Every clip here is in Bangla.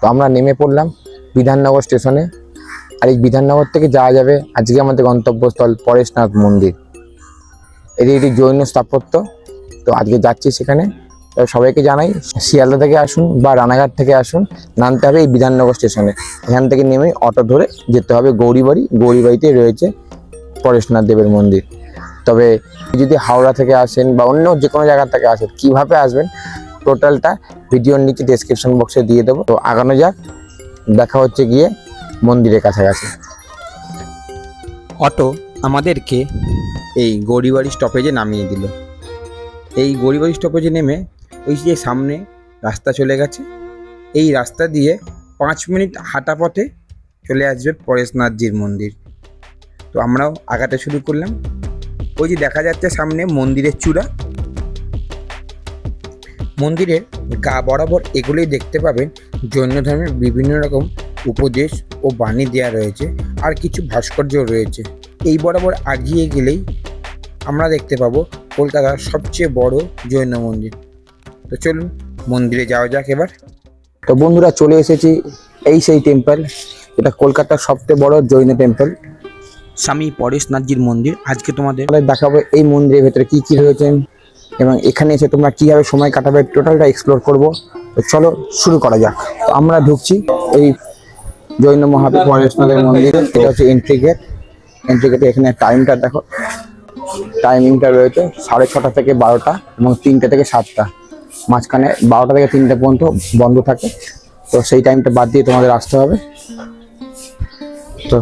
তো আমরা নেমে পড়লাম বিধাননগর স্টেশনে। আর এই বিধাননগর থেকে যাওয়া যাবে আজকে আমাদের গন্তব্যস্থল পরেশনাথ মন্দির। এটি একটি জৈন স্থাপত্য। তো আজকে যাচ্ছি সেখানে। তো সবাইকে জানাই, শিয়ালদা থেকে আসুন বা রানাঘাট থেকে আসুন, নামতে হবে এই বিধাননগর স্টেশনে। এখান থেকে নেমে অটো ধরে যেতে হবে গৌরীবাড়ি। গৌরীবাড়িতে রয়েছে পরেশনাথ দেবের মন্দির। তবে যদি হাওড়া থেকে আসেন বা অন্য যে কোনো জায়গা থেকে আসেন, কীভাবে আসবেন টোটালটা ভিডিওর নিচে ডেসক্রিপশন বক্সে দিয়ে দেবো। তো আগানো যাক, দেখা হচ্ছে গিয়ে মন্দিরের কাছাকাছি। অটো আমাদেরকে এই গৌরীবাড়ি স্টপেজে নামিয়ে দিল। এই গৌরীবাড়ি স্টপেজে নেমে ওই যে সামনে রাস্তা চলে গেছে। এই রাস্তা দিয়ে পাঁচ মিনিট হাঁটা পথে চলে আসবে পরেশনাথজির মন্দির। তো আমরাও আগাতে শুরু করলাম। ওই যে দেখা যাচ্ছে সামনে মন্দিরের চূড়া। মন্দিরের গা বরাবর এগুলোই দেখতে পাবেন। জৈন ধর্মের বিভিন্ন রকম উপদেশ ও বাণী দেওয়া রয়েছে আর কিছু ভাস্কর্য রয়েছে। এই বরাবর আগিয়ে গেলেই আমরা দেখতে পাবো কলকাতার সবচেয়ে বড় জৈন মন্দির। তো চলুন, মন্দিরে যাওয়া যাক এবার। তো বন্ধুরা, চলে এসেছি এই সেই টেম্পল এটা কলকাতার সবচেয়ে বড় জৈন টেম্পল স্বামী পরেশনাথজির মন্দির। আজকে তোমাদের দেখাবো এই মন্দিরের ভেতরে কি কি রয়েছে। এবং এখানে এসে তোমরা কীভাবে সময় কাটাবে টোটালটা এক্সপ্লোর করব। তো চলো শুরু করা যাক। তো আমরা ঢুকছি এই জৈন মহাবীর পরেশনাথের মন্দিরে। এটা হচ্ছে এন্ট্রি গেট এন্ট্রি গেটে এখানে টাইমটা দেখো। টাইমিংটা রয়েছে সাড়ে ছটা থেকে বারোটা এবং তিনটে থেকে সাতটা। মাঝখানে বারোটা থেকে তিনটে পর্যন্ত বন্ধ থাকে। তো সেই টাইমটা বাদ দিয়ে তোমাদের আসতে হবে। তো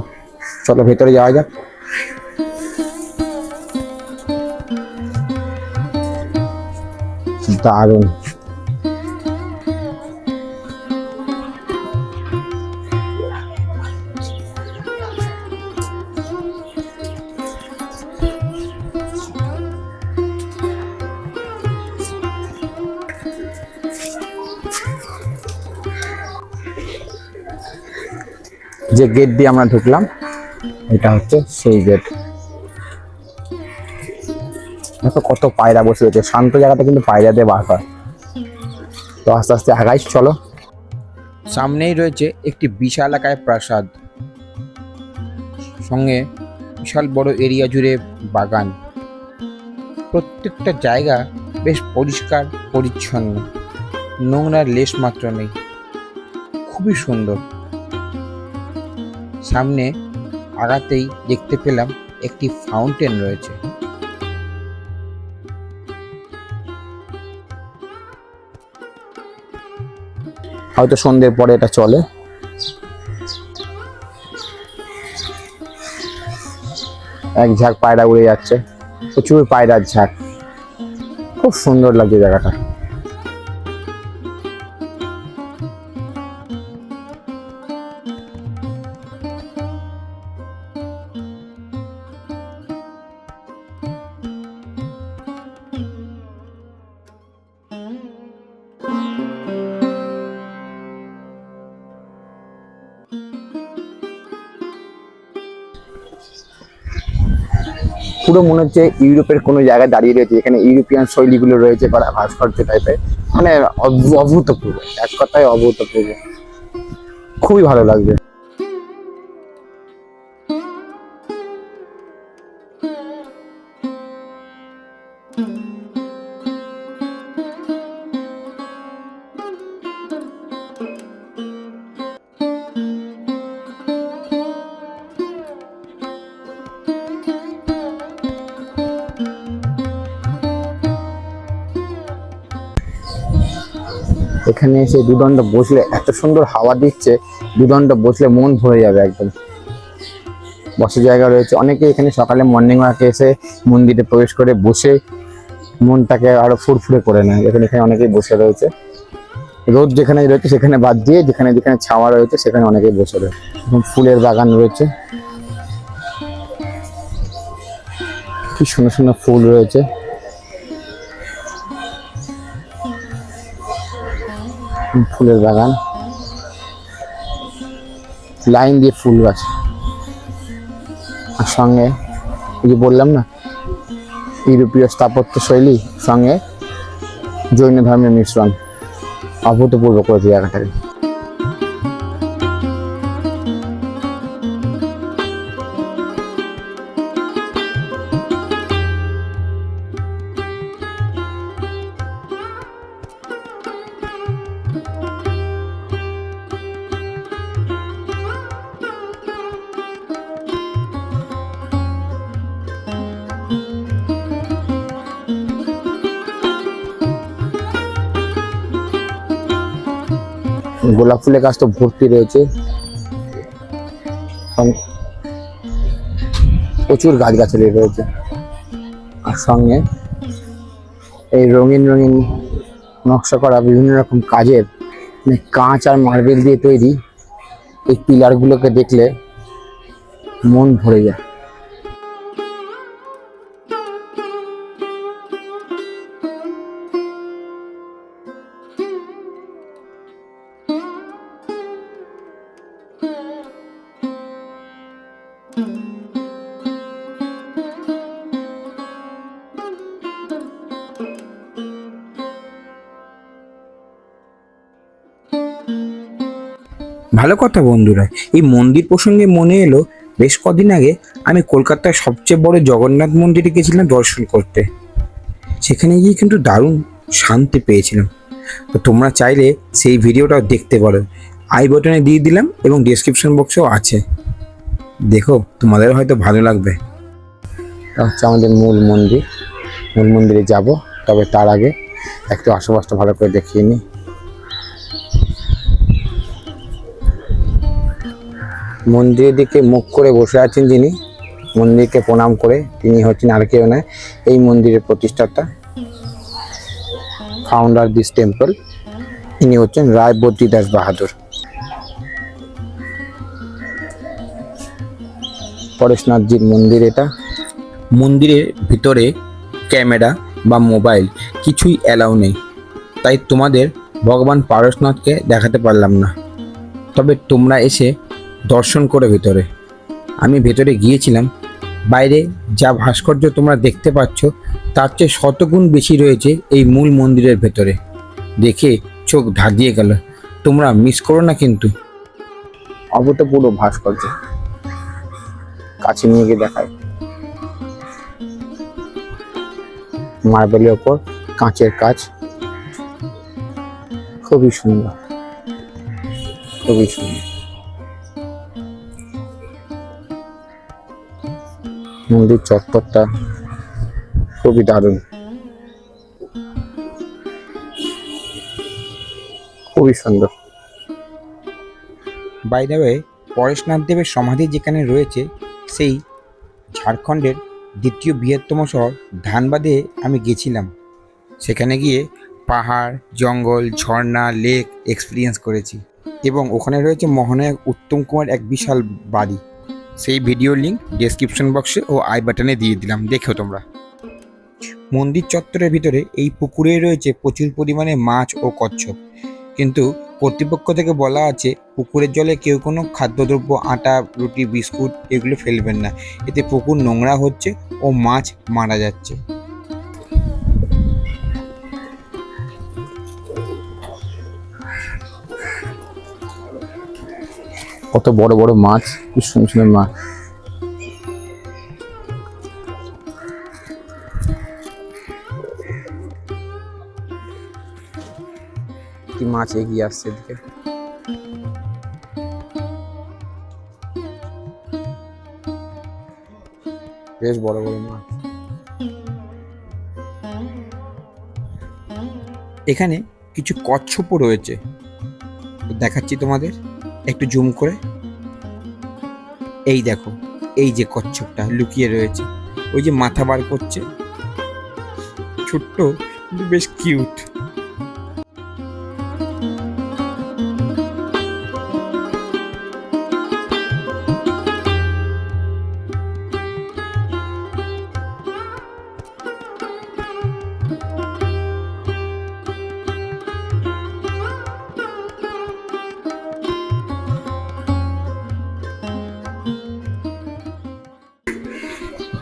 চলো ভেতরে যাওয়া যাক। দারুণ। যে গেট দিয়ে আমরা ঢুকলাম এটা হচ্ছে সেই গেট দেখো কত পায়রা বসে রয়েছে। শান্ত জায়গাতে কিন্তু পায়রা বার হয়। তো আস্তে আস্তে আগাই চলো। সামনেই রয়েছে একটি বিশাল আকায় প্রাসাদ। সঙ্গে বিশাল বড় এরিয়া জুড়ে বাগান। প্রত্যেকটা জায়গা বেশ পরিষ্কার, পরিচ্ছন্ন। নোংরার লেশ মাত্র নেই। খুবই সুন্দর। সামনে আগাতেই দেখতে পেলাম একটি ফাউন্টেন রয়েছে। হয়তো সন্ধ্যের পরে এটা চলে। এক ঝাঁক পায়রা উড়ে যাচ্ছে। প্রচুর পায়রার ঝাঁক। খুব সুন্দর লাগছে জায়গাটা। পুরো মনে হচ্ছে ইউরোপের কোনো জায়গায় দাঁড়িয়ে রয়েছে এখানে ইউরোপিয়ান শৈলীগুলো রয়েছে বা ভাস্কর্য টাইপের মানে অভ- অভূতপূর্ব, এক কথায় অভূতপূর্ব। খুবই ভালো লাগবে। এখানে এসে দুদণ্ড বসলে, এত সুন্দর হাওয়া দিচ্ছে, দুদণ্ড বসলে মন ভরে যাবে একদম। বসার জায়গা রয়েছে। অনেকে এখানে সকালে মর্নিং ওয়াকে এসে মন্দিরে প্রবেশ করে বসে মনটাকে আরও ফুরফুরে করে নেয়। এখানে এখানে অনেকেই বসে রয়েছে। রোদ যেখানে রয়েছে সেখানে বাদ দিয়ে যেখানে যেখানে ছাওয়া রয়েছে সেখানে অনেকেই বসে রয়েছে। এবং ফুলের বাগান রয়েছে। কি সুন্দর সুন্দর ফুল রয়েছে। ফুলের বাগান। লাইন দিয়ে ফুল গাছ। আর সঙ্গে, ওই যে বললাম না, ইউরোপীয় স্থাপত্য শৈলী, সঙ্গে জৈন ধর্মের মিশ্রণ। অভূতপূর্ব করেছে জায়গাটাকে। গোলাপ ফুলের গাছ তো ভর্তি রয়েছে। প্রচুর গাছগাছালি রয়েছে। আর সঙ্গে এই রঙিন রঙিন নকশা করা বিভিন্ন রকম কাজের মানে কাঁচ আর মার্বেল দিয়ে তৈরি এই পিলারগুলোকে দেখলে মন ভরে যায়। ভালো কথা বন্ধুরা, এই মন্দির প্রসঙ্গে মনে এলো, বেশ কদিন আগে আমি কলকাতার সবচেয়ে বড় জগন্নাথ মন্দিরে গেছিলাম দর্শন করতে। সেখানে গিয়ে কিন্তু দারুণ শান্তি পেয়েছিলাম। তো তোমরা চাইলে সেই ভিডিওটাও দেখতে পারো। আই বটনে দিয়ে দিলাম এবং ডিসক্রিপশন বক্সেও আছে। দেখো, তোমাদের হয়তো ভালো লাগবে। হচ্ছে আমাদের মূল মন্দির। মূল মন্দিরে যাব, তবে তার আগে একটু আশেপাশটা ভালো করে দেখিয়ে নিই। মন্দিরের দিকে মুখ করে বসে আছেন যিনি, মন্দিরকে প্রণাম করে তিনি হচ্ছেন আর কেউ নয়, এই মন্দিরের প্রতিষ্ঠাতা ফাউন্ডার দিস টেম্পল ইনি হচ্ছেন রায় দাস বাহাদুর। পরেশনাথজির মন্দির এটা। মন্দিরের ভিতরে ক্যামেরা বা মোবাইল কিছুই অ্যালাউ নেই, তাই তোমাদের ভগবান পারশনাথকে দেখাতে পারলাম না। তবে তোমরা এসে দর্শন করে ভেতরে। আমি ভেতরে গিয়েছিলাম। বাইরে যা ভাস্কর্য তোমরা দেখতে পাচ্ছ, তার চেয়ে শতগুণ বেশি রয়েছে এই মূল মন্দিরের ভেতরে। দেখে চোখ ধাঁধিয়ে গেল। তোমরা মিস করো না কিন্তু। অভূতপূর্ব ভাস্কর্য। কাছে নিয়ে গিয়ে দেখায় মার্বেলের ওপর কাঁচের কাজ। খুবই সুন্দর। খুবই সুন্দর। মন্দির চত্বরটা খুবই দারুণ। খুবই সুন্দর। বাইরে পরেশনাথ দেবের সমাধি যেখানে রয়েছে, সেই ঝাড়খণ্ডের দ্বিতীয় বৃহত্তম শহর ধানবাদে আমি গেছিলাম। সেখানে গিয়ে পাহাড়, জঙ্গল, ঝর্ণা, লেক এক্সপিরিয়েন্স করেছি। এবং ওখানে রয়েছে মহানায়ক উত্তম কুমার এক বিশাল বাড়ি। সেই ভিডিও লিঙ্ক ডেসক্রিপশন বক্সে ও আই বাটনে দিয়ে দিলাম দেখো তোমরা। মন্দির চত্বরের ভিতরে এই পুকুরে রয়েছে প্রচুর পরিমাণে মাছ ও কচ্ছপ। কিন্তু কর্তৃপক্ষ থেকে বলা আছে, পুকুরের জলে কেউ কোনো খাদ্যদ্রব্য, আটা, রুটি, বিস্কুট এগুলো ফেলবেন না। এতে পুকুর নোংরা হচ্ছে ও মাছ মারা যাচ্ছে। কত বড় বড় মাছ, কি সুন্দর সুন্দর মাছ। কি মাছ এগিয়ে আসছে এদিকে? বেশ বড় বড় মাছ। এখানে কিছু কচ্ছপও রয়েছে। দেখাচ্ছি তোমাদের। একটু জুম করে। এই দেখো, এই যে কচ্ছপটা লুকিয়ে রয়েছে। ওই যে মাথা বার করছে। ছোট্ট বেশ কিউট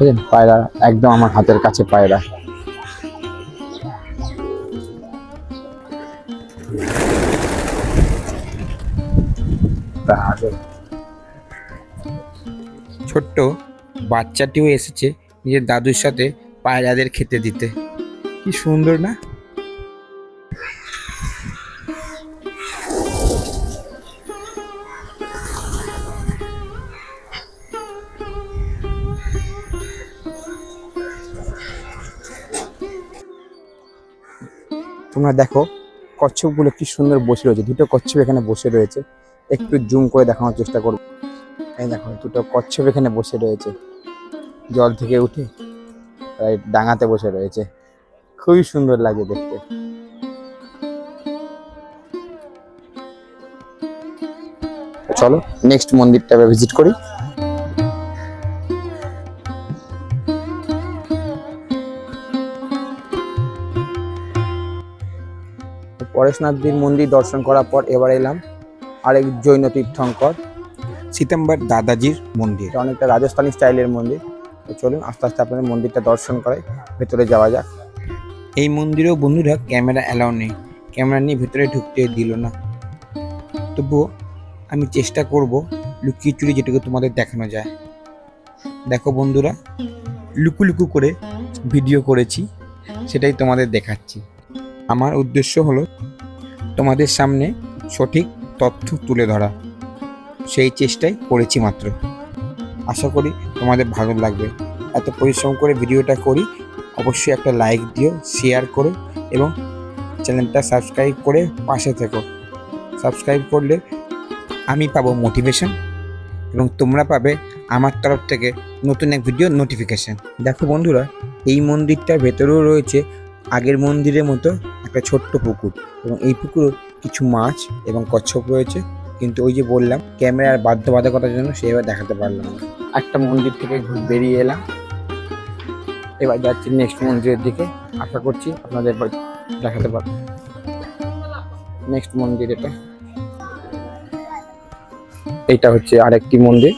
বুঝলেন? পায়রা একদম আমার হাতের কাছে পায়রা। ছোট্ট বাচ্চাটিও এসেছে নিজের দাদুর সাথে পায়রাদের খেতে দিতে। কি সুন্দর না? তোমরা দেখো কচ্ছপগুলো কি সুন্দর বসে রয়েছে। দুটো কচ্ছপ এখানে বসে রয়েছে। একটু জুম করে দেখানোর চেষ্টা করব। এই দেখো দুটো কচ্ছপ এখানে বসে রয়েছে। জল থেকে উঠে প্রায় ডাঙাতে বসে রয়েছে। খুবই সুন্দর লাগে দেখতে। চলো নেক্সট মন্দিরটা ভিজিট করি। পরেশনাথজির মন্দির দর্শন করার পর এবার এলাম আরেক জৈন তীর্থঙ্কর সীতাম্বার দাদাজির মন্দির। অনেকটা রাজস্থানি স্টাইলের মন্দির। তো চলুন আস্তে আস্তে আপনাদের মন্দিরটা দর্শন করে ভেতরে যাওয়া যাক। এই মন্দিরেও বন্ধুরা ক্যামেরা অ্যালাউ নেই। ক্যামেরা নিয়ে ভেতরে ঢুকতে দিল না। তবুও আমি চেষ্টা করব লুকিয়ে চুরি যেটুকু তোমাদের দেখানো যায়। দেখো বন্ধুরা লুকু লুকু করে ভিডিও করেছি সেটাই তোমাদের দেখাচ্ছি। আমার উদ্দেশ্য হলো তোমাদের সামনে সঠিক তথ্য তুলে ধরা। সেই চেষ্টাই করেছি মাত্র। আশা করি তোমাদের ভালো লাগবে। এত পরিশ্রম করে ভিডিওটা করি, অবশ্যই একটা লাইক দিও শেয়ার করো এবং চ্যানেলটা সাবস্ক্রাইব করে পাশে থেকো। সাবস্ক্রাইব করলে আমি পাবো মোটিভেশন এবং তোমরা পাবে আমার তরফ থেকে নতুন এক ভিডিও নোটিফিকেশান দেখো বন্ধুরা, এই মন্দিরটার ভেতরেও রয়েছে আগের মন্দিরের মতো একটা ছোট্ট পুকুর এবং এই পুকুরে কিছু মাছ এবং কচ্ছপ রয়েছে। কিন্তু ওই যে বললাম, ক্যামেরার বাধ্যবাধকতার জন্য সেভাবে দেখাতে পারলাম না। একটা মন্দির থেকে বেরিয়ে এলাম। এবার যাচ্ছি নেক্সট মন্দিরের দিকে। আশা করছি আপনাদের দেখাতে পারব। নেক্সট মন্দির এটা। এইটা হচ্ছে আরেকটি মন্দির।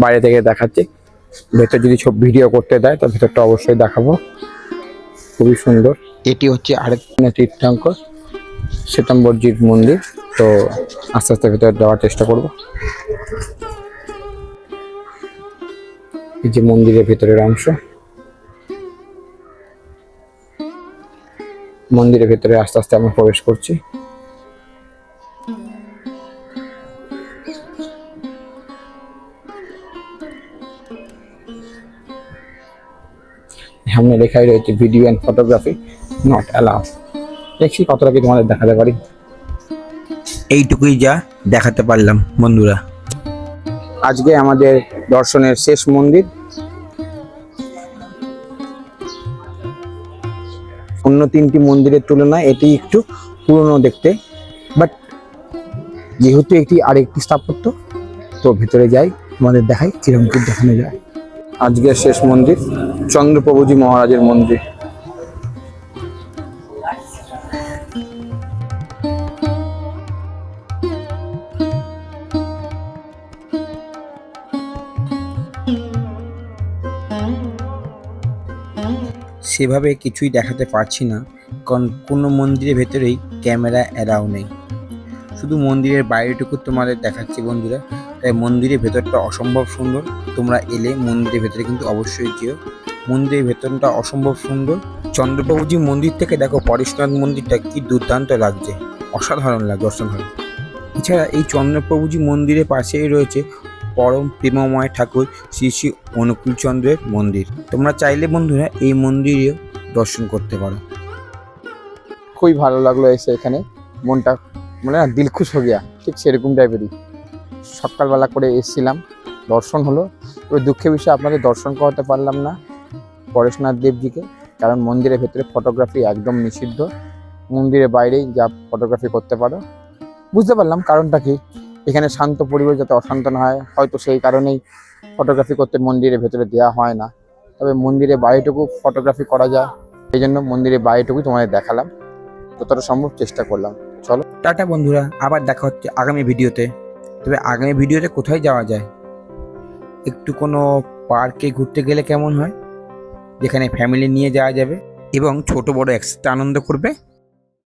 বাইরে থেকে দেখাচ্ছি। ভেতর যদি সব ভিডিও করতে দেয় তো ভেতরটা অবশ্যই দেখাবো। খুবই সুন্দর। এটি হচ্ছে আরেক তীর্থাঙ্কর, শ্বেতাম্বরজির মন্দির। তো আস্তে আস্তে ভেতরে যাওয়ার চেষ্টা করব। এই যে মন্দিরের ভেতরের অংশ। মন্দিরের ভেতরে আস্তে আস্তে আমরা প্রবেশ করছি। সামনে লেখাই রয়েছে video and photography. Not allow দেখছি কতটা কি তোমাদের দেখাতে পারি। এইটুকুই যা দেখাতে পারলাম বন্ধুরা। আজকে আমাদের দর্শনের শেষ মন্দির। অন্য তিনটি মন্দিরের তুলনায় এটি একটু পুরনো দেখতে। বাট যেহেতু একটি আরেকটি স্থাপত্য তো ভেতরে যাই আমাদের দেখাই কীরকম দেখানো যায়। আজকের শেষ মন্দির চন্দ্রপ্রভুজি মহারাজের মন্দির। সেভাবে কিছুই দেখাতে পারছি না, কারণ কোনো মন্দিরের ভেতরেই ক্যামেরা অ্যালাউ নেই। শুধু মন্দিরের বাইরেটুকু তোমাদের দেখাচ্ছি বন্ধুরা। তাই মন্দিরের ভেতরটা অসম্ভব সুন্দর। তোমরা এলে মন্দিরের ভেতরে কিন্তু অবশ্যই যেও। মন্দিরের ভেতরটা অসম্ভব সুন্দর। চন্দ্রপ্রভুজি মন্দির থেকে দেখো, পরেশনাথ মন্দিরটা কি দুর্দান্ত লাগছে। অসাধারণ লাগছে অসাধারণ। এছাড়া এই চন্দ্রপ্রভুজি মন্দিরের পাশেই রয়েছে পরম প্রেমময় ঠাকুর শ্রী শ্রী অনুকূল চন্দ্রের মন্দির। তোমরা চাইলে বন্ধুরা এই মন্দিরেও দর্শন করতে পারো। খুবই ভালো লাগল এসে এখানে। মনটা মানে দিল খুশ হয়ে গিয়া। ঠিক সেরকম টাইপেরই সকালবেলা করে এসেছিলাম, দর্শন হলো। তবে দুঃখের বিষয়ে আপনাদের দর্শন করাতে পারলাম না পরেশনাথ দেবজিকে, কারণ মন্দিরের ভেতরে ফটোগ্রাফি একদম নিষিদ্ধ। মন্দিরের বাইরেই যা ফটোগ্রাফি করতে পারো। বুঝতে পারলাম কারণটা কি? এখানে শান্ত পরিবেশ যাতে অশান্ত না হয়, হয়তো সেই কারণেই ফটোগ্রাফি করতে মন্দিরের ভেতরে দেওয়া হয় না। তবে মন্দিরের বাইরেটুকু ফটোগ্রাফি করা যায় এই জন্য মন্দিরের বাইরেটুকু তোমাদের দেখালাম। যতটা সম্ভব চেষ্টা করলাম। চলো। টাটা বন্ধুরা, আবার দেখা হচ্ছে আগামী ভিডিওতে। তবে আগামী ভিডিওতে কোথায় যাওয়া যায়? একটু কোনো পার্কে ঘুরতে গেলে কেমন হয়? যেখানে ফ্যামিলি নিয়ে যাওয়া যাবে এবং ছোট বড় একসাথে আনন্দ করবে?